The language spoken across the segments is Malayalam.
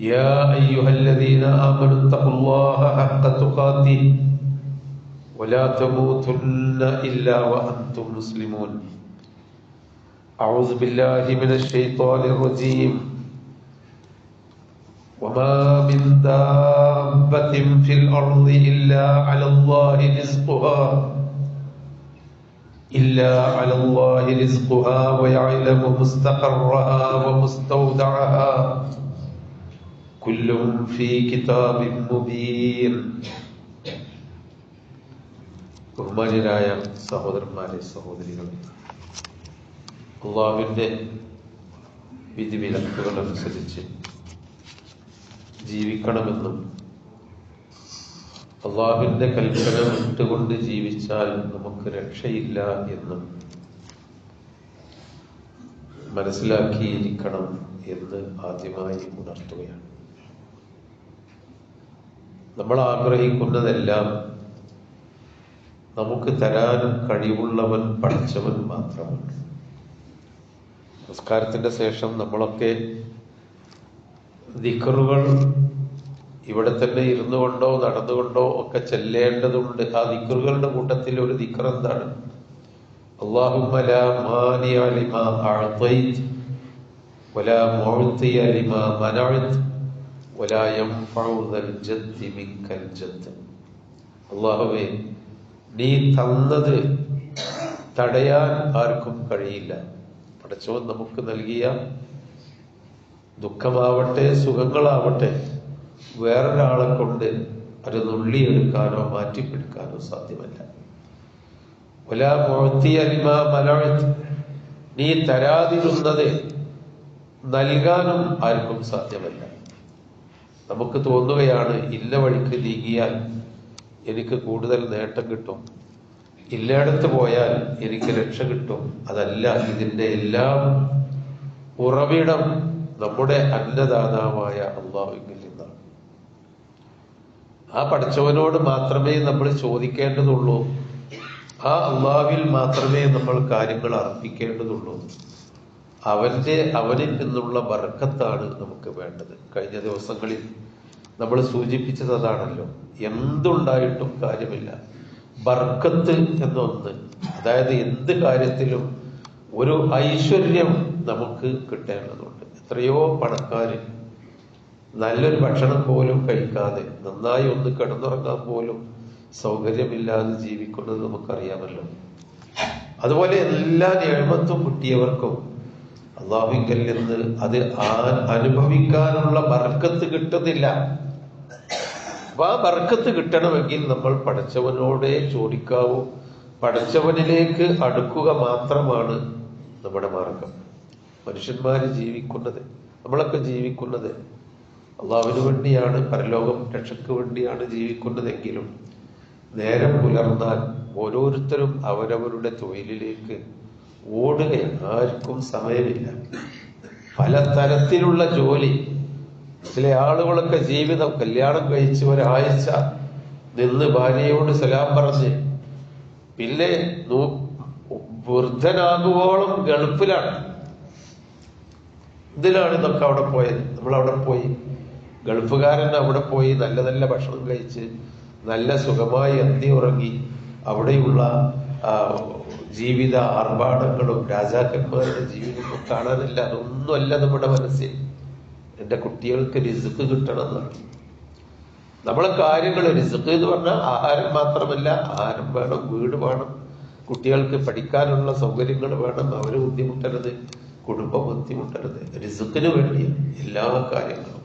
يا أيها الذين آمنوا اتقوا الله حق تقاته ولا تموتن إلا وأنتم مسلمون. أعوذ بالله من الشيطان الرجيم. وما من دابة في الأرض إلا على الله رزقها إلا على الله رزقها ويعلم مستقرها ومستودعها. കുല്ലും في كتاب مبين ബഹുമാന്യരായ സഹോദരന്മാരെ സഹോദരികളെ അള്ളാഹുവിന്റെ വിധിവിലക്കുകൾ അനുസരിച്ച് ജീവിക്കണമെന്നും അള്ളാഹുവിന്റെ കൽപ്പന വിട്ടുകൊണ്ട് ജീവിച്ചാൽ നമുക്ക് രക്ഷയില്ല എന്നും മനസ്സിലാക്കിയിരിക്കണം എന്ന് ആദ്യമായി ഉണർത്തുകയാണ്. നമ്മൾ ആഗ്രഹിക്കുന്നതെല്ലാം നമുക്ക് തരാൻ കഴിവുള്ളവൻ പഠിച്ചവൻ മാത്രമാണ്. നമസ്കാരത്തിന്റെ ശേഷം നമ്മളൊക്കെ ദിക്കറുകൾ ഇവിടെ തന്നെ ഇരുന്നു കൊണ്ടോ നടന്നുകൊണ്ടോ ഒക്കെ ചെല്ലേണ്ടതുണ്ട്. ആ ദിക്കറുകളുടെ കൂട്ടത്തിൽ ഒരു ദിക്കർ എന്താണ്? അള്ളാഹുമ്മ അള്ളാഹുവേ നീ തന്നത് തടയാൻ ആർക്കും കഴിയില്ല. പടച്ചവൻ നമുക്ക് നൽകിയ ദുഃഖമാവട്ടെ സുഖങ്ങളാവട്ടെ വേറൊരാളെ കൊണ്ട് അത് നുള്ളിയെടുക്കാനോ മാറ്റിപ്പിടിക്കാനോ സാധ്യമല്ല. നീ തരാതിരുന്നത് നൽകാനും ആർക്കും സാധ്യമല്ല. നമുക്ക് തോന്നുകയാണ് ഇല്ല വഴിക്ക് നീങ്ങിയാൽ എനിക്ക് കൂടുതൽ നേട്ടം കിട്ടും. ഇല്ലയിടത്ത് പോയാൽ എനിക്ക് രക്ഷ കിട്ടും. അതല്ല ഇതിന്റെ എല്ലാം ഉറവിടം നമ്മുടെ അന്നദാതാവായ അള്ളാഹുവിൽ നിന്നാണ്. ആ പഠിച്ചവനോട് മാത്രമേ നമ്മൾ ചോദിക്കേണ്ടതുള്ളൂ. ആ അള്ളാവിൽ മാത്രമേ നമ്മൾ കാര്യങ്ങൾ അർപ്പിക്കേണ്ടതുള്ളൂ. അവന്റെ അവനിൽ നിന്നുള്ള ബർക്കത്താണ് നമുക്ക് വേണ്ടത്. കഴിഞ്ഞ ദിവസങ്ങളിൽ നമ്മൾ സൂചിപ്പിച്ചത് അതാണല്ലോ. എന്തുണ്ടായിട്ടും കാര്യമില്ല. ബർക്കത്ത് എന്നൊന്ന്. അതായത് എന്ത് കാര്യത്തിലും ഒരു ഐശ്വര്യം നമുക്ക് കിട്ടേണ്ടതുണ്ട്. എത്രയോ പണക്കാർ നല്ലൊരു ഭക്ഷണം പോലും കഴിക്കാതെ നന്നായി ഒന്ന് കിടന്നുറങ്ങാൻ പോലും സൗകര്യമില്ലാതെ ജീവിക്കുന്നത് നമുക്കറിയാമല്ലോ. അതുപോലെ എല്ലാ നിയമത്തും കിട്ടിയവർക്കും അള്ളാഹുവിങ്കൽ നിന്ന് അത് അനുഭവിക്കാനുള്ള ബർക്കത്ത് കിട്ടുന്നില്ല. അപ്പൊ ആ ബർക്കത്ത് കിട്ടണമെങ്കിൽ നമ്മൾ പഠിച്ചവനോടെ ചോദിക്കാവൂ. പഠിച്ചവനിലേക്ക് അടുക്കുക മാത്രമാണ് നമ്മുടെ മാർഗം. മനുഷ്യന്മാര് ജീവിക്കുന്നത് നമ്മളൊക്കെ ജീവിക്കുന്നത് അള്ളാവിന് വേണ്ടിയാണ് പരലോകം രക്ഷയ്ക്ക് വേണ്ടിയാണ് ജീവിക്കുന്നതെങ്കിലും നേരം പുലർന്നാൽ ഓരോരുത്തരും അവരവരുടെ തൊഴിലിലേക്ക് ഓടുകയാണ് ആർക്കും സമയമില്ല. പല തരത്തിലുള്ള ജോലി ചില ആളുകളൊക്കെ ജീവിതം കല്യാണം കഴിച്ച് ഒരാഴ്ച നിന്ന് ഭാര്യയോട് സലാം പറഞ്ഞ് പിന്നെ വൃദ്ധനാകുവോളം ഗൾഫിലാണ്. ഇതിലാണ് ഇതൊക്കെ അവിടെ പോയത്. നമ്മൾ അവിടെ പോയി. ഗൾഫുകാരൻ അവിടെ പോയി. നല്ല നല്ല ഭക്ഷണം കഴിച്ച് നല്ല സുഖമായി അന്തി ഉറങ്ങി. അവിടെയുള്ള ജീവിത ആർഭാടങ്ങളും രാജാക്കന്മാരുടെ ജീവിതം കാണാനില്ല. അതൊന്നുമല്ല നമ്മുടെ മനസ്സിൽ. എന്റെ കുട്ടികൾക്ക് റിസുക്ക് കിട്ടണം എന്നാണ് നമ്മളെ കാര്യങ്ങൾ റിസുക്ക് എന്ന് പറഞ്ഞാൽ ആഹാരം മാത്രമല്ല ആഹാരം വേണം വീട് വേണം കുട്ടികൾക്ക് പഠിക്കാനുള്ള സൗകര്യങ്ങൾ വേണം അവർ ബുദ്ധിമുട്ടരുത് കുടുംബം ബുദ്ധിമുട്ടരുത്. റിസുക്കിന് വേണ്ടി എല്ലാ കാര്യങ്ങളും.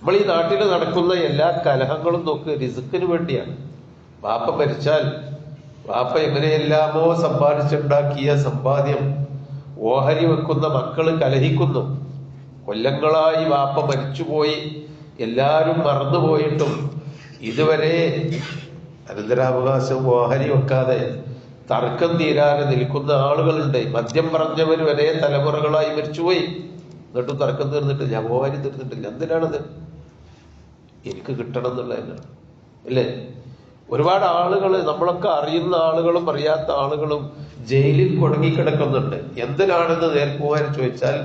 നമ്മൾ ഈ നാട്ടിൽ നടക്കുന്ന എല്ലാ കലഹങ്ങളും നോക്ക് റിസുക്കിന് വേണ്ടിയാണ്. വാപ്പ മരിച്ചാൽ വാപ്പ എങ്ങനെയെല്ലാമോ സമ്പാദിച്ചുണ്ടാക്കിയ സമ്പാദ്യം ഓഹരി വെക്കുന്ന മക്കൾ കലഹിക്കുന്നു. കൊല്ലങ്ങളായി വാപ്പ മരിച്ചുപോയി. എല്ലാവരും മറന്നുപോയിട്ടും ഇതുവരെ അനന്തരാവകാശം ഓഹരി വെക്കാതെ തർക്കം തീരാതെ നിൽക്കുന്ന ആളുകളുണ്ട്. മദ്യം പറഞ്ഞവർ വരെ തലമുറകളായി മരിച്ചുപോയി. എന്നിട്ടും തർക്കം തീർന്നിട്ട് ഞാൻ ഓഹരി തീർന്നിട്ടില്ല. എന്തിനാണത്? എനിക്ക് കിട്ടണം എന്നുള്ളതന്നെ. അല്ലേ? ഒരുപാട് ആളുകൾ നമ്മളൊക്കെ അറിയുന്ന ആളുകളും അറിയാത്ത ആളുകളും ജയിലിൽ കുടുങ്ങിക്കിടക്കുന്നുണ്ട്. എന്തിനാണെന്ന് നേർക്കുവാൻ ചോദിച്ചാൽ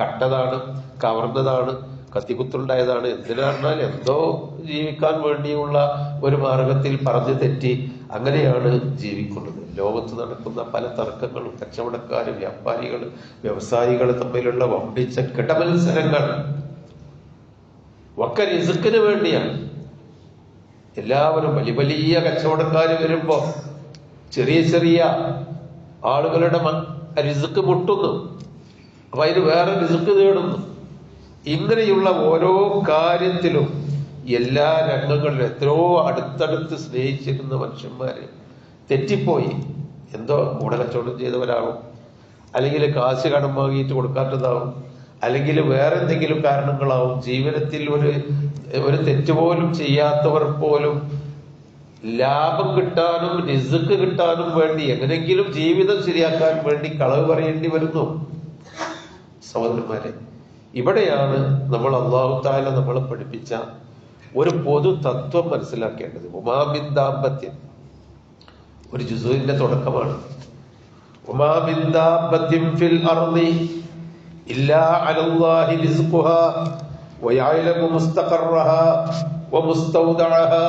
കട്ടതാണ് കവർന്നതാണ് കത്തിക്കുത്തുണ്ടായതാണ്. എന്തിനാണെന്നാൽ എന്തോ ജീവിക്കാൻ വേണ്ടിയുള്ള ഒരു മാർഗത്തിൽ പറഞ്ഞു തെറ്റി അങ്ങനെയാണ് ജീവിക്കുന്നത്. ലോകത്ത് നടക്കുന്ന പല തർക്കങ്ങളും കച്ചവടക്കാരും വ്യാപാരികൾ വ്യവസായികൾ തമ്മിലുള്ള വമ്പിച്ച കിടമത്സരങ്ങൾ ഒക്കെ റിസുക്കിന് വേണ്ടിയാണ്. എല്ലാവരും വലിയ വലിയ കച്ചവടക്കാർ വരുമ്പോ ചെറിയ ചെറിയ ആളുകളുടെ റിസ്ക് റിസുക്ക് മുട്ടുന്നു. അപ്പൊ അതിന് വേറെ റിസുക്ക് തേടുന്നു. ഇങ്ങനെയുള്ള ഓരോ കാര്യത്തിലും എല്ലാ രംഗങ്ങളിലും എത്രയോ അടുത്തടുത്ത് സ്നേഹിച്ചിരുന്ന മനുഷ്യന്മാര് തെറ്റിപ്പോയി. എന്തോ കൂടലച്ചോടം കച്ചവടം ചെയ്തവരാകും അല്ലെങ്കിൽ കാശ് കടം വാങ്ങിയിട്ട് കൊടുക്കാത്തതാവും അല്ലെങ്കിൽ വേറെ എന്തെങ്കിലും കാരണങ്ങളാവും. ജീവിതത്തിൽ ഒരു ഒരു തെറ്റ് പോലും ചെയ്യാത്തവർ പോലും ലാഭം കിട്ടാനും റിസ്ക് കിട്ടാനും വേണ്ടി എങ്ങനെങ്കിലും ജീവിതം ശരിയാക്കാൻ വേണ്ടി കളവ് പറയേണ്ടി വരുന്നു. സഹോദരന്മാരെ ഇവിടെയാണ് നമ്മൾ അള്ളാഹു താല നമ്മളെ പഠിപ്പിച്ച ഒരു പൊതു തത്വം മനസ്സിലാക്കേണ്ടത്. ഉമാബിന്ദാമ്പത്യം ഒരു ജുസുവിന്റെ തുടക്കമാണ്. ഉമാബിന്ദാമ്പത്യം ഫിൽ അർളി ഇല്ലാ അലല്ലാഹി റിസ്ഖുഹാ വയഅലമു മുസ്തഖറഹാ വമുസ്തൗദഅഹാ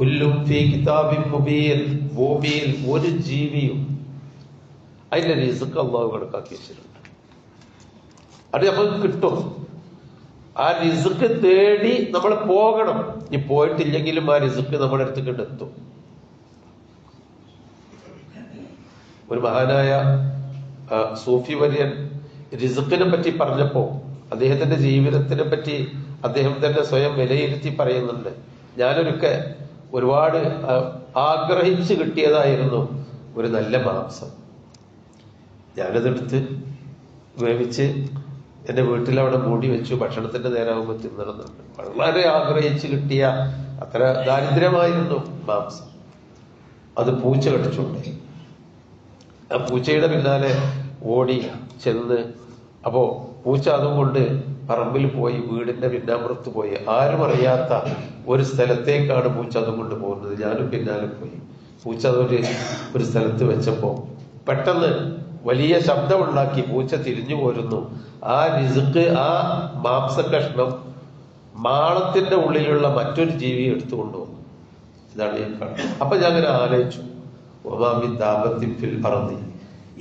കുല്ലും ഫീ കിതാബിൻ മുബീൻ ഭൂമിയിൽ ഒരു ജീവിയും അതിന്റെ റിസുക്ക് അള്ളാഹു കണക്കാക്കി വെച്ചിട്ടുണ്ട്. അത് നമുക്ക് കിട്ടും. ആ റിസ്ക് തേടി നമ്മൾ പോകണം. ഇനി പോയിട്ടില്ലെങ്കിലും ആ റിസുക്ക് നമ്മുടെ അടുത്ത് എത്തും. ഒരു മഹാനായ സൂഫി വര്യൻ റിസുക്കിനെ പറ്റി പറഞ്ഞപ്പോ അദ്ദേഹത്തിന്റെ ജീവിതത്തിനെ പറ്റി അദ്ദേഹം തന്നെ സ്വയം വിലയിരുത്തി പറയുന്നുണ്ട്. ഞാനൊരുക്കെ ഒരുപാട് ആഗ്രഹിച്ച് കിട്ടിയതായിരുന്നു ഒരു നല്ല മാംസം. ഞാനതെടുത്ത് വേവിച്ച് എന്റെ വീട്ടിൽ അവിടെ മൂടി വെച്ചു. ഭക്ഷണത്തിന്റെ നേരമാകുമ്പോൾ തിന്നിടുന്നുണ്ട് വളരെ ആഗ്രഹിച്ച് കിട്ടിയ അത്ര ദാരിദ്ര്യമായിരുന്നു മാംസം. അത് പൂച്ച കടിച്ചുകൊണ്ട്. ആ പൂച്ചയുടെ പിന്നാലെ ഓടി ചെന്ന് അപ്പോ പൂച്ച അതും കൊണ്ട് പറമ്പിൽ പോയി വീടിന്റെ പിന്നാമ്പുറത്ത് പോയി. ആരും അറിയാത്ത ഒരു സ്ഥലത്തേക്കാണ് പൂച്ച അതും കൊണ്ട് പോകുന്നത്. ഞാനും പിന്നാലെ പോയി. പൂച്ച അതൊരു ഒരു സ്ഥലത്ത് വെച്ചപ്പോൾ പെട്ടെന്ന് വലിയ ശബ്ദമുണ്ടാക്കി പൂച്ച തിരിഞ്ഞു പോരുന്നു. ആ റിസുക്ക് ആ മാംസ കഷ്ണം മാളത്തിന്റെ ഉള്ളിലുള്ള മറ്റൊരു ജീവിയെ എടുത്തുകൊണ്ട് വന്നു ഇതാണ് ഞാൻ കാണുന്നത് അപ്പൊ ഞാൻ അങ്ങനെ ആലോചിച്ചു. ഒമാമി ദാപത്യം ഫിൽ പറഞ്ഞു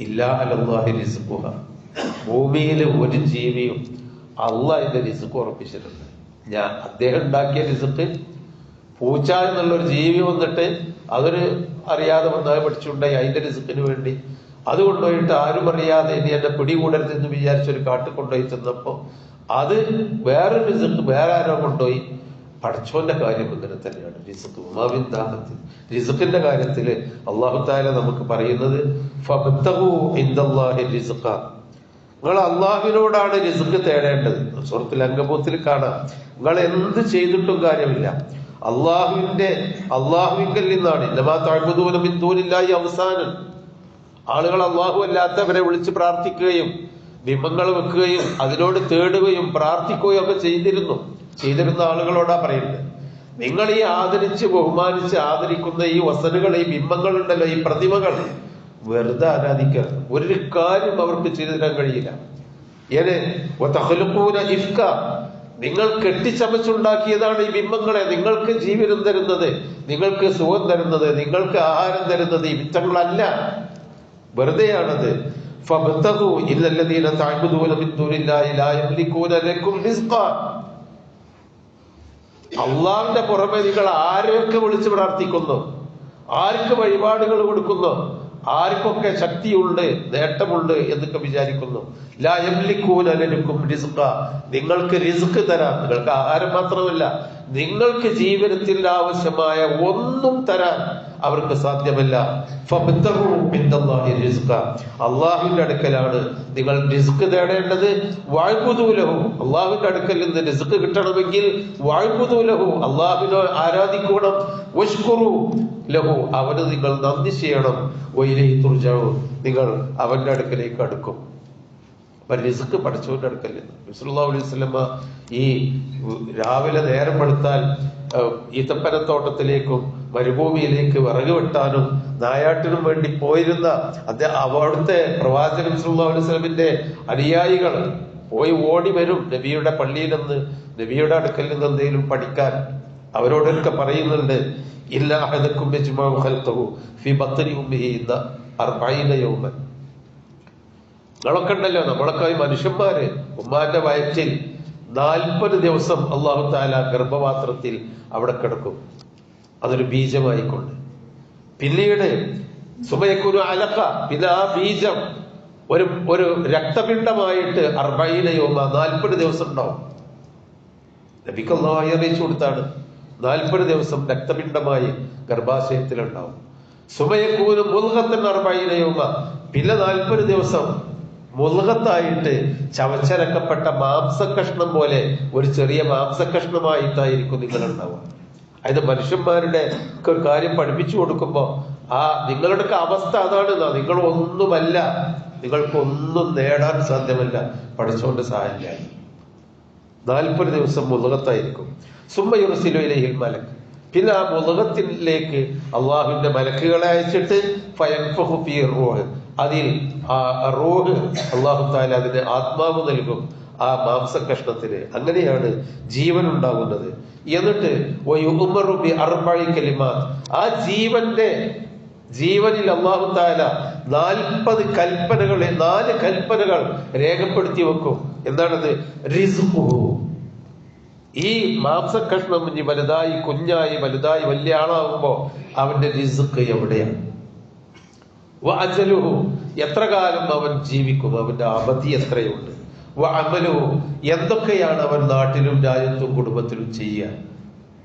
ഇല്ലാ അലല്ലാഹി റിസ്ഖുഹ ഭൂമിയിൽ ഒരു ജീവിയും അള്ള അതിന്റെ റിസുക്ക് ഉറപ്പിച്ചിട്ടുണ്ട്. ഞാൻ അദ്ദേഹം ഉണ്ടാക്കിയ റിസുക്ക് പൂച്ച എന്നുള്ള ഒരു ജീവി വന്നിട്ട് അതൊരു അറിയാതെ വന്നാൽ പഠിച്ചുണ്ടായി അതിന്റെ റിസുക്കിന് വേണ്ടി. അത് കൊണ്ടുപോയിട്ട് ആരും അറിയാതെ ഇനി എന്നെ പിടികൂടരുതെന്ന് വിചാരിച്ചൊരു കാട്ടിൽ കൊണ്ടുപോയി ചെന്നപ്പോ അത് വേറെ റിസുക്ക് വേറെ ആരോ കൊണ്ടുപോയി. പഠിച്ചോന്റെ കാര്യം ഇങ്ങനെ തന്നെയാണ്. റിസുക്ക് ഉമാവിന്ദാഹത്തിൽ. റിസുക്കിന്റെ കാര്യത്തിൽ അള്ളാഹു താല നമുക്ക് പറയുന്നത് നിങ്ങൾ അള്ളാഹുവിനോടാണ് റിസുഖ് തേടേണ്ടത്. സുഹൃത്തിൽ അംഗബോധത്തിൽ കാണാം. നിങ്ങൾ എന്ത് ചെയ്തിട്ടും കാര്യമില്ല. അള്ളാഹുവിന്റെ അള്ളാഹുവിങ്കൽ നിന്നാണ്. ബിന്ദൂനില്ലായി അവസാനം. ആളുകൾ അള്ളാഹു അല്ലാത്തവരെ വിളിച്ച് പ്രാർത്ഥിക്കുകയും ബിംബങ്ങൾ വെക്കുകയും അതിനോട് തേടുകയും പ്രാർത്ഥിക്കുകയും ഒക്കെ ചെയ്തിരുന്നു. ചെയ്തിരുന്ന ആളുകളോടാ പറയുന്നത്. നിങ്ങൾ ഈ ആദരിച്ച് ബഹുമാനിച്ച് ആദരിക്കുന്ന ഈ വസനുകൾ ഈ ബിംബങ്ങൾ ഉണ്ടല്ലോ ഈ പ്രതിമകൾ വെറുതെ ആരാധിക്കുക ഒരു കാര്യം അവർക്ക് ചെയ്തു തരാൻ കഴിയില്ല ഏനെ ഇഫ്ക. നിങ്ങൾ കെട്ടിച്ചമച്ചുണ്ടാക്കിയതാണ് ഈ ബിംബങ്ങളെ. നിങ്ങൾക്ക് ജീവിതം തരുന്നത് നിങ്ങൾക്ക് സുഖം തരുന്നത് നിങ്ങൾക്ക് ആഹാരം തരുന്നത് ഈ വിത്തങ്ങളല്ല വെറുതെയാണത്. അള്ളാഹിന്റെ പുറമെ നിങ്ങൾ ആരെയൊക്കെ വിളിച്ചു പ്രാർത്ഥിക്കുന്നു? ആർക്ക് വഴിപാടുകൾ കൊടുക്കുന്നു? ആർക്കൊക്കെ ശക്തിയുണ്ട് നേട്ടമുണ്ട് എന്നൊക്കെ വിചാരിക്കുന്നു. ലാ റിസ്ക നിങ്ങൾക്ക് റിസ്ക് തരാം. നിങ്ങൾക്ക് ആഹാരം മാത്രമല്ല നിങ്ങൾക്ക് ജീവിതത്തിൽ ആവശ്യമായ ഒന്നും തരാൻ അവർക്ക് സാധ്യമല്ല. അള്ളാഹുവിന്റെ അടുക്കലാണ് നിങ്ങൾ റിസ്ക് തേടേണ്ടത്. വാഴ്പുതൂലവും അള്ളാഹുവിന്റെ അടുക്കൽ നിന്ന് റിസ്ക് കിട്ടണമെങ്കിൽ വാഴ്പുതൂലവും അള്ളാഹുവിനെ ആരാധിക്കണം. ലഹു അവന് നിങ്ങൾ നന്ദി ചെയ്യണം. വൈലി തുർജാവു നിങ്ങൾ അവന്റെ അടുക്കലേക്ക് അടുക്കും. അപ്പൊ റിസ്ക് പഠിച്ചവന്റെ അടുക്കൽ റസൂലുള്ളാഹി അലൈഹി വസല്ലമ ഈ രാവിലെ നേരം ഏഹ്, ഈത്തപ്പനത്തോട്ടത്തിലേക്കും മരുഭൂമിയിലേക്ക് വിറക് വെട്ടാനും നായാട്ടിനും വേണ്ടി പോയിരുന്ന അദ്ദേഹം അവിടുത്തെ പ്രവാചകൻ മിസ്ലാ അലൈഹി സ്വലമിന്റെ അനുയായികൾ പോയി ഓടി വരും നബിയുടെ പള്ളിയിൽ നിന്ന്. നബിയുടെ അടുക്കൽ നിന്ന് എന്തെങ്കിലും പഠിക്കാൻ അവരോടൊക്കെ പറയുന്നുണ്ട്. ഇല്ല അഹദക്കും യജ്മഉ ഖൽഖഹു ഫി നമ്മളൊക്കെ മനുഷ്യന്മാര്. ഉമ്മാന്റെ വയറ്റിൽ നാൽപ്പത് ദിവസം അള്ളാഹു താല ഗർഭപാത്രത്തിൽ അവിടെ കിടക്കും. അതൊരു ബീജമായിക്കൊണ്ട്. പിന്നീട് സുമയക്കുരു അലക്ക പിന്നെ ആ ബീജം ഒരു ഒരു രക്തപിണ്ഡമായിട്ട് അർബൈനയോമ നാൽപ്പത് ദിവസം ഉണ്ടാവും. ലഭിക്കുന്ന അറിയിച്ചു കൊടുത്താണ്. നാൽപ്പത് ദിവസം രക്തപിണ്ഡമായി ഗർഭാശയത്തിലുണ്ടാവും. സുമയക്കൂനും മുൽഹത്തൻ അർബൈനയോമ പിന്നെ നാൽപ്പത് ദിവസം മുൽഹത്തായിട്ട് ചവച്ചരക്കപ്പെട്ട മാംസകഷ്ണം പോലെ ഒരു ചെറിയ മാംസകഷ്ണമായിട്ടായിരിക്കും നിങ്ങൾ ഉണ്ടാവുക അതായത് മനുഷ്യന്മാരുടെ ഒക്കെ ഒരു കാര്യം പഠിപ്പിച്ചു കൊടുക്കുമ്പോൾ ആ നിങ്ങളുടെ ഒക്കെ അവസ്ഥ അതാണ്. നിങ്ങൾ ഒന്നുമല്ല നിങ്ങൾക്ക് ഒന്നും നേടാൻ സാധ്യമല്ല. പഠിച്ചുകൊണ്ട് സഹായിക്കാൻ നാൽപ്പത് ദിവസം മുതകത്തായിരിക്കും. സുമ്മയുറസിലുലയിൽ മലക്ക് പിന്നെ ആ മുതകത്തിലേക്ക് അള്ളാഹുവിന്റെ മലക്കുകളെ അയച്ചിട്ട് റൂഹ്. അതിൽ ആ റോഹ് അള്ളാഹു താല അതിന് ആത്മാവ് നൽകും. ആ മാംസകഷ്ണത്തിന് അങ്ങനെയാണ് ജീവൻ ഉണ്ടാകുന്നത് എന്നിട്ട് ആ ജീവന്റെ ജീവനിൽ അള്ളാഹു താല നാൽപ്പത് കൽപ്പനകളെ നാല് കൽപ്പനകൾ രേഖപ്പെടുത്തി വെക്കും. എന്താണത്? റിസ്ഖുഹു. ഈ മാംസകഷ്ണം ഇനി വലുതായി കുഞ്ഞായി വലുതായി വലിയ ആളാകുമ്പോ അവന്റെ റിസുക്ക് എവിടെയാണ്? വഅജലുഹു എത്ര കാലം അവൻ ജീവിക്കും അവന്റെ അവധി എത്രയുണ്ട്? വഅമലുഹു എന്തൊക്കെയാണ് അവൻ നാട്ടിലും രാജ്യത്തും കുടുംബത്തിലും ചെയ്യുക?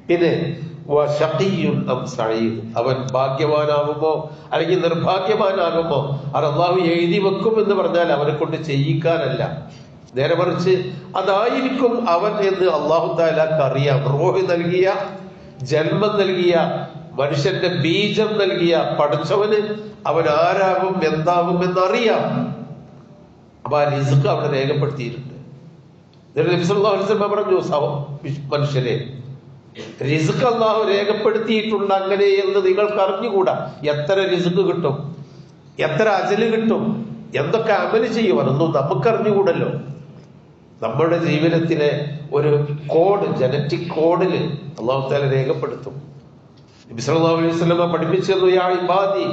പിന്നെ അവൻ ഭാഗ്യവാനാകുമോ അല്ലെങ്കിൽ നിർഭാഗ്യവാനാകുമോ? അത് അള്ളാഹു എഴുതി വെക്കും എന്ന് പറഞ്ഞാൽ അവനെ കൊണ്ട് ചെയ്യിക്കാനല്ല. നേരെ മറിച്ച് അതായിരിക്കും അവൻ എന്ന് അള്ളാഹു താലാക്ക് അറിയാം. റോഹ് നൽകിയ ജന്മം നൽകിയ മനുഷ്യന്റെ ബീജം നൽകിയ പഠിച്ചവന് അവൻ ആരാകും എന്താകും എന്നറിയാം. അപ്പൊ ആ റിസ്ക് അവിടെ രേഖപ്പെടുത്തിയിട്ടുണ്ട്. പറഞ്ഞു മനുഷ്യരെ റിസ്ക് അള്ളാഹു രേഖപ്പെടുത്തിയിട്ടുണ്ട് അങ്ങനെ എന്ന് നിങ്ങൾക്ക് അറിഞ്ഞുകൂടാ എത്ര റിസ്ക് കിട്ടും? എത്ര അജൽ കിട്ടും? എന്തൊക്കെ അമൽ ചെയ്യും അതൊന്നും നമുക്കറിഞ്ഞുകൂടല്ലോ. നമ്മുടെ ജീവിതത്തിലെ ഒരു കോഡ് ജനറ്റിക് കോഡിൽ അള്ളാഹു താല രേഖപ്പെടുത്തും. നബി സല്ലല്ലാഹു അലൈഹി വസല്ലം പഠിപ്പിച്ചു യാ ഇബാദി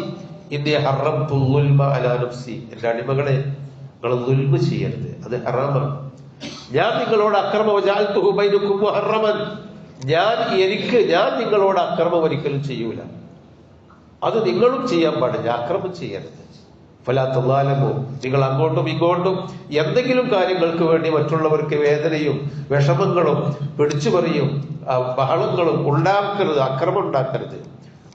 അടിമകളെ നിങ്ങൾ ദുൽമ ചെയ്യരുത്. അത് ഹറാമാണ്. ഞാൻ നിങ്ങളോട് അക്രമം ഞാൻ എനിക്ക് ഞാൻ നിങ്ങളോട് അക്രമം ഒരിക്കലും ചെയ്യൂല. അത് നിങ്ങളും ചെയ്യാൻ പാടില്ല. അക്രമം ചെയ്യരുത്. ഫലാത്തല്ലാലമോ നിങ്ങൾ അങ്ങോട്ടും ഇങ്ങോട്ടും എന്തെങ്കിലും കാര്യങ്ങൾക്ക് വേണ്ടി മറ്റുള്ളവർക്ക് വേദനയും വിഷമങ്ങളും പിടിച്ചുപറിയും പറയും ബഹളങ്ങളും ഉണ്ടാക്കരുത് അക്രമം ഉണ്ടാക്കരുത്.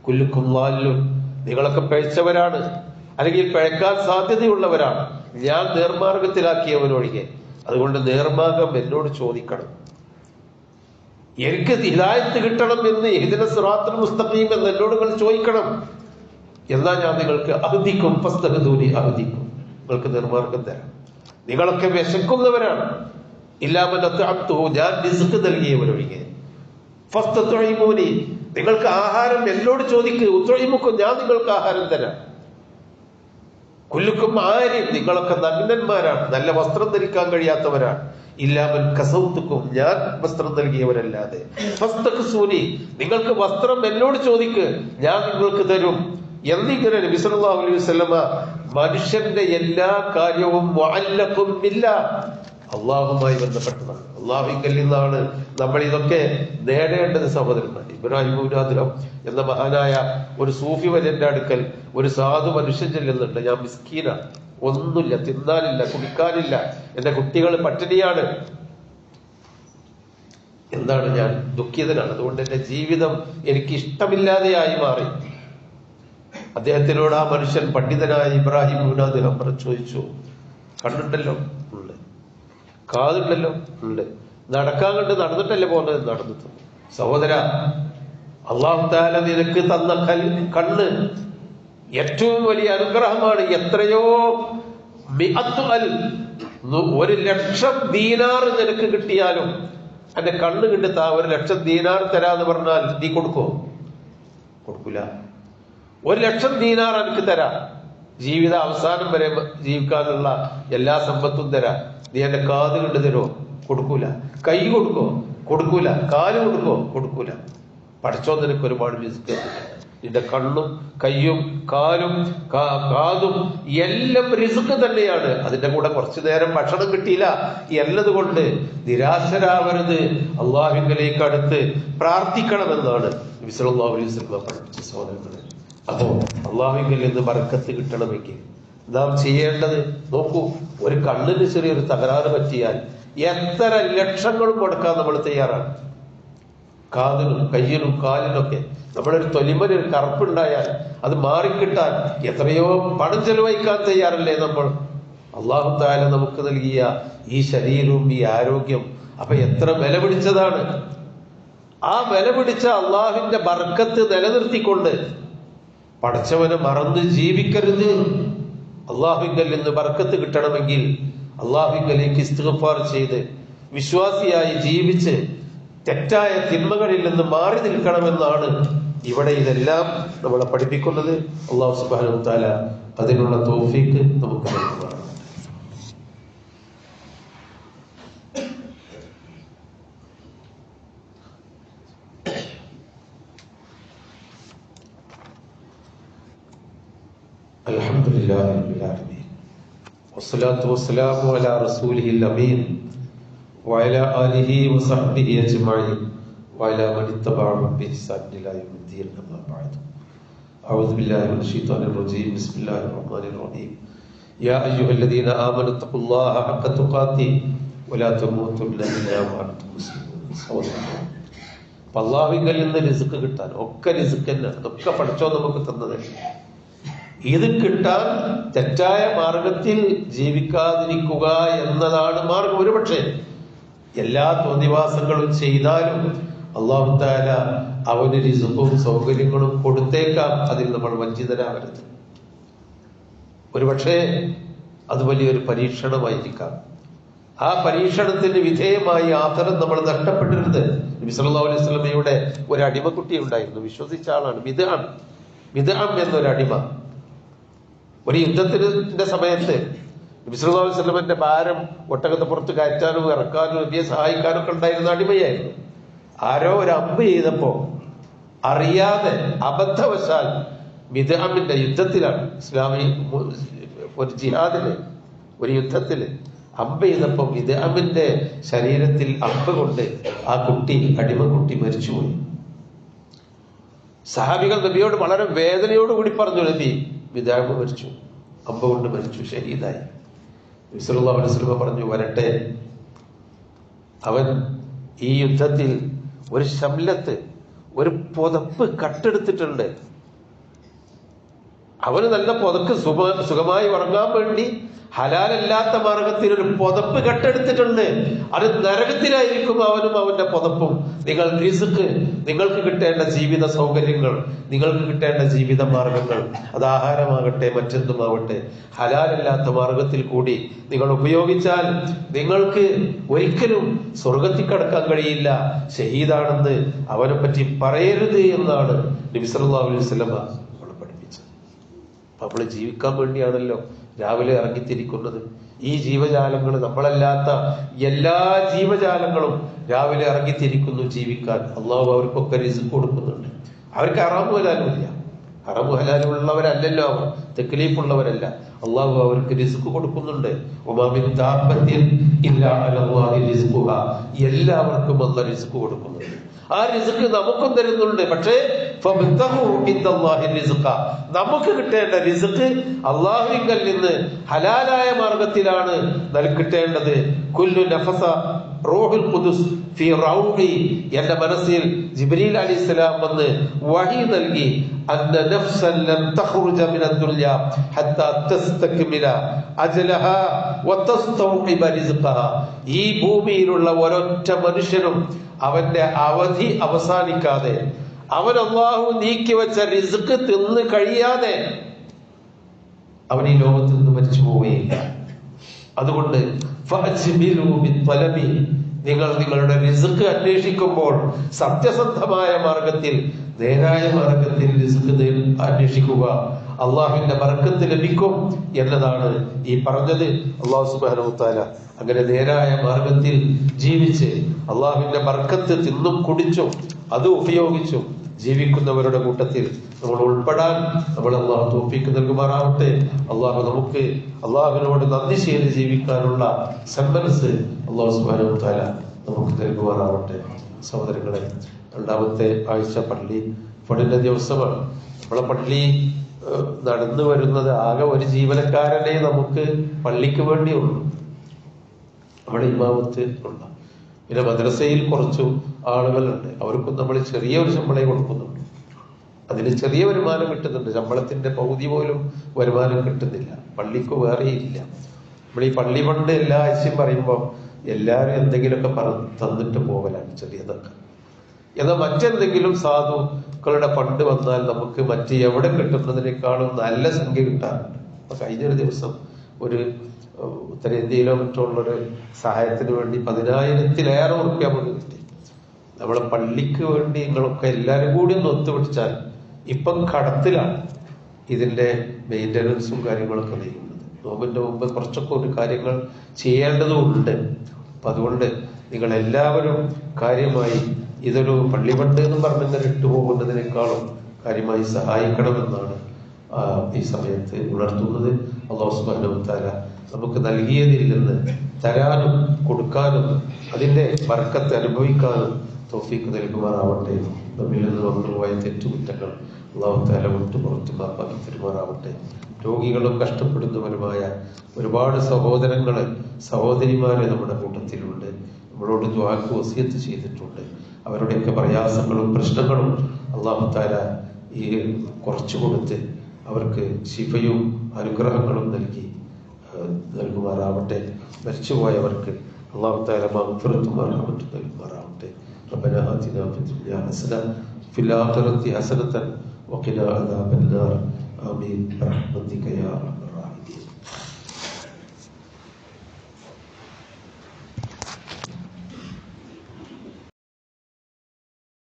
കുല്ലുക്കും ലാലും നിങ്ങളൊക്കെ പഴിച്ചവരാണ് അല്ലെങ്കിൽ പഴക്കാൻ സാധ്യതയുള്ളവരാണ്. ഞാൻ നേർമാർഗത്തിലാക്കിയവനൊഴികെ. അതുകൊണ്ട് നേർമാർഗം എന്നോട് ചോദിക്കണം. എനിക്ക് ഹിദായത്ത് കിട്ടണം എന്ന് ഏതിന സിറാത്തുൽ മുസ്തഖീം എന്ന് എന്നോട് നിങ്ങൾ ചോദിക്കണം. എന്നാ ഞാൻ നിങ്ങൾക്ക് അഹദിക്കും ഫസ്തഹദൂനി അഹദിക്കും. നിങ്ങൾക്ക് നിർമാർഗം തരാം. നിങ്ങളൊക്കെ വിശക്കുന്നവരാണ്. ഇല്ലാമല്ലത്തു ഞാൻ റിസ്ക് നൽകിയവരൊഴികെ ഫസ്തത്തൊഴിമൂനി നിങ്ങൾക്ക് ആഹാരം എന്നോട് ചോദിക്കുക ഉത്തൊഴിമുക്കും ഞാൻ നിങ്ങൾക്ക് ആഹാരം തരാം. കുല്ലുക്കും ആര്യം നിങ്ങളൊക്കെ നഗ്നന്മാരാണ്. നല്ല വസ്ത്രം ധരിക്കാൻ കഴിയാത്തവരാണ്. ഇല്ലാമൻ കസൗത്തുക്കും ഞാൻ വസ്ത്രം നൽകിയവരല്ലാതെ. ഫസ്തഖ്സൂനി നിങ്ങൾക്ക് വസ്ത്രം എന്നോട് ചോദിക്ക് ഞാൻ നിങ്ങൾക്ക് തരും. എന്നിങ്ങനെ നബി അലൈഹി വസല്ലമ മനുഷ്യന്റെ എല്ലാ കാര്യവും ഇല്ല. അള്ളാഹുമായി ബന്ധപ്പെട്ടതാണ്. അള്ളാഹുക്കൽ നിന്നാണ് നമ്മൾ ഇതൊക്കെ നേടേണ്ടത് സഹോദരന്മാർ. ഇബ്രാഹിം മുനാദിരം എന്ന മഹാനായ ഒരു സൂഫി വര്യന്റെ അടുക്കൽ ഒരു സാധു മനുഷ്യൻ ചെല്ലുന്നുണ്ട്. ഞാൻ മിസ്കീനാണ്. ഒന്നുമില്ല തിന്നാനില്ല കുടിക്കാനില്ല. എന്റെ കുട്ടികൾ പട്ടിണിയാണ്. എന്താണ് ഞാൻ ദുഃഖിതനാണ്. അതുകൊണ്ട് എന്റെ ജീവിതം എനിക്ക് ഇഷ്ടമില്ലാതെയായി മാറി. അദ്ദേഹത്തിനോട് ആ മനുഷ്യൻ പണ്ഡിതനായ ഇബ്രാഹിം മുനാദ് അദ്ദേഹം ചോദിച്ചു കണ്ടിട്ടല്ലോ ഉണ്ട്. കാതുണ്ടല്ലോ? ഉണ്ട്. നടക്കാൻ കണ്ട് നടന്നിട്ടല്ലേ പോകുന്നത്? നടന്നിട്ട് സഹോദര അള്ളാഹു താല നിനക്ക് തന്ന കൽ കണ്ണ് ഏറ്റവും വലിയ അനുഗ്രഹമാണ് എത്രയോ ഒരു ലക്ഷം ദീനാർ നിനക്ക് കിട്ടിയാലും എന്റെ കണ്ണ് കിട്ടി ഒരു ലക്ഷം ദീനാർ തരാന്ന് പറഞ്ഞാൽ നീ കൊടുക്കോ? കൊടുക്കില്ല ഒരു ലക്ഷം ദീനാർ എനിക്ക് തരാം. ജീവിത അവസാനം വരെ ജീവിക്കാനുള്ള എല്ലാ സമ്പത്തും തരാം. നീ എന്റെ കാത് കണ്ടു തരുമോ കൊടുക്കൂല. കൈ കൊടുക്കോ? കൊടുക്കൂല. കാൽ കൊടുക്കോ? കൊടുക്കൂല. പഠിച്ചോ നിനക്ക് ഒരുപാട് റിസ്ക് നിന്റെ കണ്ണും കയ്യും കാലും കാതും എല്ലാം റിസ്ക് തന്നെയാണ്. അതിന്റെ കൂടെ കുറച്ചു നേരം ഭക്ഷണം കിട്ടിയില്ല. എന്നതുകൊണ്ട് നിരാശരാവരുത്. അള്ളാഹുവിലേക്ക് അടുത്ത് പ്രാർത്ഥിക്കണമെന്നാണ് അലൈഹി അപ്പോ അള്ളാഹുവിൽ നിന്ന് വറക്കത്ത് കിട്ടണമെങ്കിൽ നാം ചെയ്യേണ്ടത് നോക്കൂ ഒരു കണ്ണിന് ചെറിയൊരു തകരാറ് പറ്റിയാൽ എത്ര ലക്ഷങ്ങളും കൊടുക്കാൻ നമ്മൾ തയ്യാറാണ്. കാതിനും കയ്യിനും കാലിനൊക്കെ നമ്മളൊരു തൊലിമന് ഒരു കറുപ്പുണ്ടായാൽ അത് മാറിക്കിട്ടാൻ എത്രയോ പണം ചെലവഴിക്കാൻ തയ്യാറല്ലേ നമ്മൾ? അള്ളാഹു താല നമുക്ക് നൽകിയ ഈ ശരീരവും ഈ ആരോഗ്യം അപ്പൊ എത്ര വില പിടിച്ചതാണ്? ആ വില പിടിച്ച അള്ളാഹുവിന്റെ ബർക്കത്ത് നിലനിർത്തിക്കൊണ്ട് പടച്ചവനെ മറന്ന് ജീവിക്കരുത്. അള്ളാഹുങ്കൽ നിന്ന് ബർക്കത്ത് കിട്ടണമെങ്കിൽ അള്ളാഹുങ്കലേക്ക് ഇസ്തിഗ്ഫാർ ചെയ്ത് വിശ്വാസിയായി ജീവിച്ച് തെറ്റായ തിന്മകളിൽ നിന്ന് മാറി നിൽക്കണമെന്നാണ് ഇവിടെ ഇതെല്ലാം നമ്മളെ പഠിപ്പിക്കുന്നത് അള്ളാഹു സുബാനു താല അതിനുള്ള തോഫീക്ക് നമുക്ക് നൽകുന്നതാണ് الحمد لله رب العالمين والصلاة والسلام على رسوله الأمين وعلى آله وصحبه أجمعين وعلى من اتبعهم بإحسان إلى يوم الدين أما بعد أعوذ بالله من الشيطان الرجيم بسم الله الرحمن الرحيم يا أيها الذين آمنوا اتقوا الله حق تقاته ولا تموتن إلا وأنتم مسلمون അപ്പൊ അള്ളാഹുവിങ്കൽ നിന്ന് റിസുക്ക് കിട്ടാൻ ഒക്കെ റിസുക്ക് തന്നെ അതൊക്കെ പഠിച്ചോ നമുക്ക് തന്നത് ഇത് കിട്ടാൻ തെറ്റായ മാർഗത്തിൽ ജീവിക്കാതിരിക്കുക എന്നതാണ് മാർഗം ഒരുപക്ഷെ എല്ലാ തോന്നിവാസങ്ങളും ചെയ്താലും അള്ളാഹു താല അവന് രിസുഖവും സൗകര്യങ്ങളും കൊടുത്തേക്കാം. അതിൽ നമ്മൾ വഞ്ചിതരാകരുത്. ഒരുപക്ഷെ അത് വലിയൊരു പരീക്ഷണമായിരിക്കാം. ആ പരീക്ഷണത്തിന് വിധേയമായി ആധാരം നമ്മൾ നഷ്ടപ്പെട്ടിരുന്നത് നബി സല്ലല്ലാഹു അലൈഹി സ്വലമയുടെ ഒരു അടിമക്കുട്ടി ഉണ്ടായിരുന്നു. വിശ്വസിച്ച ആളാണ്. മിതാം മിതാം എന്നൊരു അടിമ. ഒരു യുദ്ധത്തിന്റെ സമയത്ത് നബി സല്ലല്ലാഹു ഭാരം ഒട്ടകത്തെ പുറത്ത് കയറ്റാനും ഇറക്കാനും നബിയെ സഹായിക്കാനും ഒക്കെ ഉണ്ടായിരുന്ന അടിമയായിരുന്നു. ആരോ ഒരു അമ്പ് ചെയ്തപ്പോ അറിയാതെ അബദ്ധവശാൽ മിതാമിന്റെ യുദ്ധത്തിലാണ് ഇസ്ലാമി ഒരു ജിഹാദിൽ ഒരു യുദ്ധത്തിൽ അമ്പ് ചെയ്തപ്പോൾ മിതാമിന്റെ ശരീരത്തിൽ അമ്പ് കൊണ്ട് ആ കുട്ടി അടിമ കുട്ടി മരിച്ചുപോയി. സഹാബികൾ നബിയോട് വളരെ വേദനയോടുകൂടി പറഞ്ഞു നബി മിതാമ് മരിച്ചു. അമ്പ കൊണ്ട് മരിച്ചു ഷഹീദായി. വിസലുള്ള പറഞ്ഞു വരട്ടെ. അവൻ ഈ യുദ്ധത്തിൽ ഒരു ശമ്ലത്ത് ഒരു പുതപ്പ് കട്ടെടുത്തിട്ടുണ്ട്. അവന് നല്ല പുതക്ക് സുഖ സുഖമായി ഉറങ്ങാൻ വേണ്ടി ഹലാലല്ലാത്ത മാർഗത്തിൽ ഒരു പുതപ്പ് കെട്ടെടുത്തിട്ടുണ്ട്. അത് നരകത്തിലായിരിക്കും അവനും അവന്റെ പുതപ്പും. നിങ്ങൾ റിസുക്ക് നിങ്ങൾക്ക് കിട്ടേണ്ട ജീവിത സൗകര്യങ്ങൾ നിങ്ങൾക്ക് കിട്ടേണ്ട ജീവിത മാർഗങ്ങൾ അത് ആഹാരമാകട്ടെ മറ്റെന്തുമാവട്ടെ. ഹലാലല്ലാത്ത മാർഗത്തിൽ കൂടി നിങ്ങൾ ഉപയോഗിച്ചാൽ നിങ്ങൾക്ക് ഒരിക്കലും സ്വർഗത്തിൽ കടക്കാൻ കഴിയില്ല. ഷഹീദാണെന്ന് അവനെ പറ്റി പറയരുത് എന്നാണ് നബിസല്ലാ അലൈഹി സ്വലമ നമ്മൾ ജീവിക്കാൻ വേണ്ടിയാണല്ലോ രാവിലെ ഇറങ്ങിത്തിരിക്കുന്നത്. ഈ ജീവജാലങ്ങൾ നമ്മളല്ലാത്ത എല്ലാ ജീവജാലങ്ങളും രാവിലെ ഇറങ്ങിത്തിരിക്കുന്നു ജീവിക്കാൻ. അള്ളാഹു അവർക്കൊക്കെ റിസ്ക് കൊടുക്കുന്നുണ്ട്. അവർക്ക് അറാമു ഹലാലുമില്ല അറബു ഹലാലുള്ളവരല്ലല്ലോ അവർ. തെക്കലീഫുള്ളവരല്ല. അള്ളാഹു അവർക്ക് റിസ്ക് കൊടുക്കുന്നുണ്ട്. എല്ലാവർക്കും അല്ല റിസ്ക് കൊടുക്കുന്നുണ്ട്. ആ റിസുക്ക് നമുക്കും തരുന്നുണ്ട് പക്ഷേ. നമുക്ക് കിട്ടേണ്ട റിസുക്ക് അള്ളാഹുവിങ്കൽ നിന്ന് ഹലാലായ മാർഗത്തിലാണ് കിട്ടേണ്ടത് കുല്ലു നഫസ റൂഹുൽ ഖുദുസ് ഫി റൗഹി എന്റെ മനസ്സിൽ ജിബ്രീൽ അലൈഹിസ്സലാം വന്ന് വഹി നൽകി അന്ന നഫ്സൻ ലം തഖ്റുജ മിന ദുനിയ ഹത്താ തസ്തക്മില അജലഹ വതസ്തൗഇബ റിസ്ഖഹ ഈ ഭൂമിയിലുള്ള ഒരൊറ്റ മനുഷ്യനും അവന്റെ അവധി അവസാനിക്കാതെ അവൻ അള്ളാഹു നീക്കി വെച്ച റിസ്ക് തിന്ന് കഴിയാതെ അവൻ ഈ ലോകത്ത് നിന്ന് മരിച്ചു പോവുകയില്ല. അതുകൊണ്ട്. നിങ്ങൾ നിങ്ങളുടെ റിസ്ക് അന്വേഷിക്കുമ്പോൾ സത്യസന്ധമായ മാർഗത്തിൽ നേരായ മാർഗത്തിൽ റിസ്ക് അന്വേഷിക്കുക അള്ളാഹുവിന്റെ മറക്കത്ത് ലഭിക്കും എന്നതാണ് ഈ പറഞ്ഞത് അള്ളാഹു സുബ്ഹാനഹു തആല അങ്ങനെ നേരായ മാർഗത്തിൽ ജീവിച്ച് അള്ളാഹുവിന്റെ മറക്കത്ത് തിന്നും കുടിച്ചും അത് ഉപയോഗിച്ചും ജീവിക്കുന്നവരുടെ കൂട്ടത്തിൽ നമ്മൾ ഉൾപ്പെടാൻ നമ്മൾ അള്ളാഹു തോഫിക്ക് നൽകുമാറാവട്ടെ. അള്ളാഹു നമുക്ക് അള്ളാഹുവിനോട് നന്ദി ചെയ്ത് ജീവിക്കാനുള്ള സന്മനസ് അള്ളാഹു സുബാനു താല നമുക്ക് നൽകുമാറാവട്ടെ. സഹോദരങ്ങളെ രണ്ടാമത്തെ ആഴ്ച പള്ളി പള്ളിന്റെ ദിവസമാണ്. നമ്മളെ പള്ളി നടന്നു വരുന്നത് ആകെ ഒരു ജീവനക്കാരനെ നമുക്ക് പള്ളിക്ക് വേണ്ടിയുള്ളൂ. അവിടെ ഇമാമത്ത് ഉണ്ട് പിന്നെ മദ്രസയിൽ കുറച്ചു ആളുകളുണ്ട്. അവർക്കും നമ്മൾ ചെറിയ ഒരു ശമ്പളം കൊടുക്കുന്നുണ്ട്. അതിന് ചെറിയ വരുമാനം കിട്ടുന്നുണ്ട്. ശമ്പളത്തിന്റെ പകുതി പോലും വരുമാനം കിട്ടുന്നില്ല. പള്ളിക്ക് വേറെ ഇല്ല നമ്മൾ ഈ പള്ളി പണ്ട് എല്ലാ ആഴ്ചയും പറയുമ്പോൾ എല്ലാവരും എന്തെങ്കിലുമൊക്കെ പറ തന്നിട്ട് പോകലാണ് ചെറിയതൊക്കെ. എന്നാൽ മറ്റെന്തെങ്കിലും സാധുക്കളുടെ പണ്ട് വന്നാൽ നമുക്ക് മറ്റ് എവിടെ കിട്ടുന്നതിനേക്കാളും നല്ല സംഖ്യ കിട്ടാറുണ്ട്. അപ്പൊ കഴിഞ്ഞൊരു ദിവസം ഒരു ഉത്തരേന്ത്യയിലോ മറ്റുള്ളൊരു സഹായത്തിന് വേണ്ടി പതിനായിരത്തിലേറെ ഉറുപ്പ്യ നമുക്ക് കിട്ടി. നമ്മളെ പള്ളിക്ക് വേണ്ടി നിങ്ങളൊക്കെ എല്ലാവരും കൂടി ഒന്ന് ഒത്തുപിടിച്ചാൽ ഇപ്പം കടത്തിലാണ് ഇതിന്റെ മെയിന്റനൻസും കാര്യങ്ങളൊക്കെ നീങ്ങുന്നത് നോമ്പിന്റെ മുമ്പ് കുറച്ചൊക്കെ ഒരു കാര്യങ്ങൾ ചെയ്യേണ്ടതുണ്ട്. അപ്പൊ അതുകൊണ്ട് നിങ്ങൾ എല്ലാവരും കാര്യമായി ഇതൊരു പള്ളി പണ്ട് എന്ന് പറഞ്ഞിങ്ങനെ ഇട്ടുപോകുന്നതിനേക്കാളും കാര്യമായി സഹായിക്കണമെന്നാണ് ഈ സമയത്ത് ഉണർത്തുന്നത്. അള്ളാഹു സുബ്ഹാനഹു വതആല നമുക്ക് നൽകിയതിൽ നിന്ന് തരാനും കൊടുക്കാനും അതിന്റെ വർക്കത്തെ അനുഭവിക്കാനും തോഫീക്ക് നൽകുമാറാവട്ടെ. നമ്മിൽ നിന്ന് വന്നുപോയ തെറ്റുകുറ്റങ്ങൾ അള്ളാഹു താല വിട്ടു പുറത്തു മാപ്പാക്കി തരുമാറാവട്ടെ. രോഗികളും കഷ്ടപ്പെടുന്നവരുമായ ഒരുപാട് സഹോദരങ്ങൾ സഹോദരിമാരെ നമ്മുടെ കൂട്ടത്തിലുണ്ട്. നമ്മളോട് ദ്വാക്ക് വസിയത്ത് ചെയ്തിട്ടുണ്ട്. അവരുടെയൊക്കെ പ്രയാസങ്ങളും പ്രശ്നങ്ങളും അള്ളാഹു താല ഈ കുറച്ചു കൊടുത്ത് അവർക്ക് ശിഫയും അനുഗ്രഹങ്ങളും നൽകി നൽകുമാറാവട്ടെ. മരിച്ചുപോയവർക്ക് അള്ളാഹു താല മഗ്ഫിറത്തും മർഹമത്തും നൽകുമാറാവട്ടെ. ربنا آتنا في الدنيا حسنة في الآخرة حسنة وقنا عذاب النار. آمين. برحمتك يا أرحم